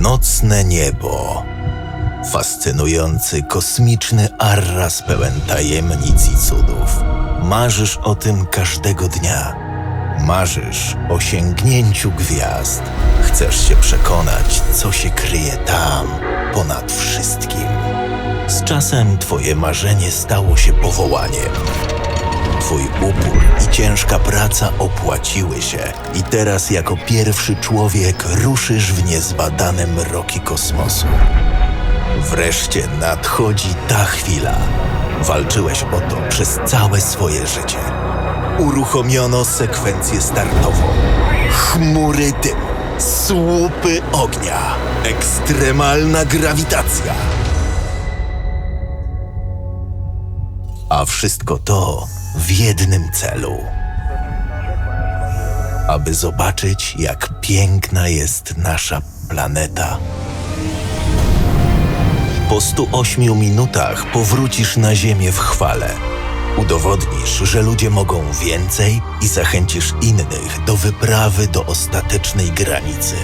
Nocne niebo. Fascynujący kosmiczny arras pełen tajemnic i cudów. Marzysz o tym każdego dnia. Marzysz o sięgnięciu gwiazd. Chcesz się przekonać, co się kryje tam, ponad wszystkim. Z czasem twoje marzenie stało się powołaniem. Twój upór ciężka praca opłaciły się i teraz jako pierwszy człowiek ruszysz w niezbadane mroki kosmosu. Wreszcie nadchodzi ta chwila. Walczyłeś o to przez całe swoje życie. Uruchomiono sekwencję startową. Chmury dymu, słupy ognia, ekstremalna grawitacja. A wszystko to w jednym celu. Aby zobaczyć, jak piękna jest nasza planeta. Po 108 minutach powrócisz na Ziemię w chwale. Udowodnisz, że ludzie mogą więcej i zachęcisz innych do wyprawy do ostatecznej granicy.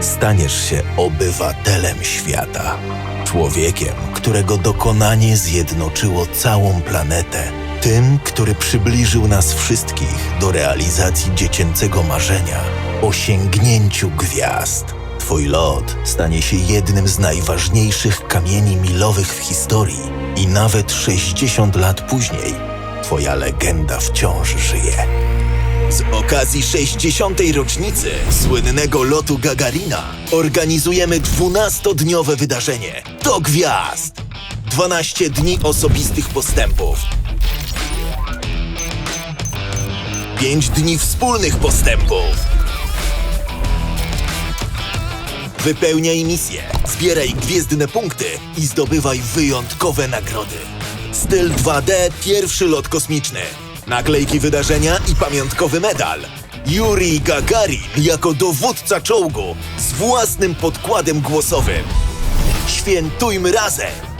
Staniesz się obywatelem świata. Człowiekiem, którego dokonanie zjednoczyło całą planetę. Tym, który przybliżył nas wszystkich do realizacji dziecięcego marzenia o sięgnięciu gwiazd. Twój lot stanie się jednym z najważniejszych kamieni milowych w historii i nawet 60 lat później Twoja legenda wciąż żyje. Z okazji 60. rocznicy słynnego lotu Gagarina organizujemy 12-dniowe wydarzenie do gwiazd. 12 dni osobistych postępów. 5 dni wspólnych postępów. Wypełniaj misje, zbieraj gwiezdne punkty i zdobywaj wyjątkowe nagrody. Styl 2D, pierwszy lot kosmiczny. Naklejki wydarzenia i pamiątkowy medal. Yuri Gagarin jako dowódca czołgu z własnym podkładem głosowym. Świętujmy razem!